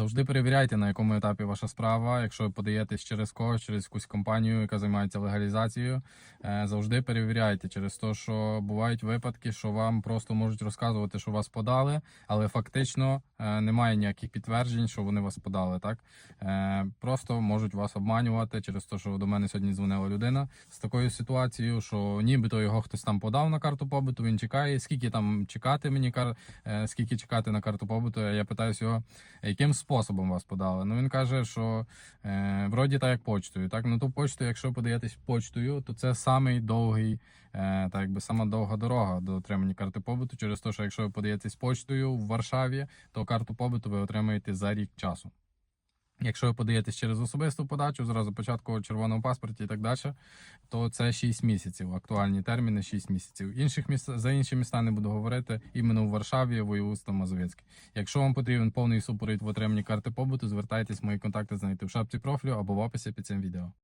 Завжди перевіряйте, на якому етапі ваша справа. Якщо ви подаєтесь через когось, через якусь компанію, яка займається легалізацією, е, завжди перевіряйте через те, що бувають випадки, що вам просто можуть розказувати, що вас подали, але фактично е, немає ніяких підтверджень, що вони вас подали. Так Е, просто можуть вас обманювати через те, що до мене сьогодні дзвонила людина з такою ситуацією, що нібито його хтось там подав на карту побуту. Він чекає. Скільки там чекати мені скільки чекати на карту побуту? Я питаюся його, яким способом вас подали. Ну він каже, що е, вроді так як почтою. Так, ну ту почту, якщо подаєтесь почтою, то це самий довгий, е, так якби сама довга дорога до отримання карти побуту. Через те, що якщо ви подаєтесь почтою в Варшаві, то карту побуту ви отримаєте за рік часу. Якщо ви подаєтесь через особисту подачу, зразу початку червоного паспорті і так далі, то це 6 місяців. Актуальні терміни 6 місяців. Інших міст за інші міста не буду говорити. Іменно в Варшаві, воєвудство Мазовецьке. Якщо вам потрібен повний супровід в отриманні карти побуту, звертайтесь, мої контакти знайти в шапці профілю або в описі під цим відео.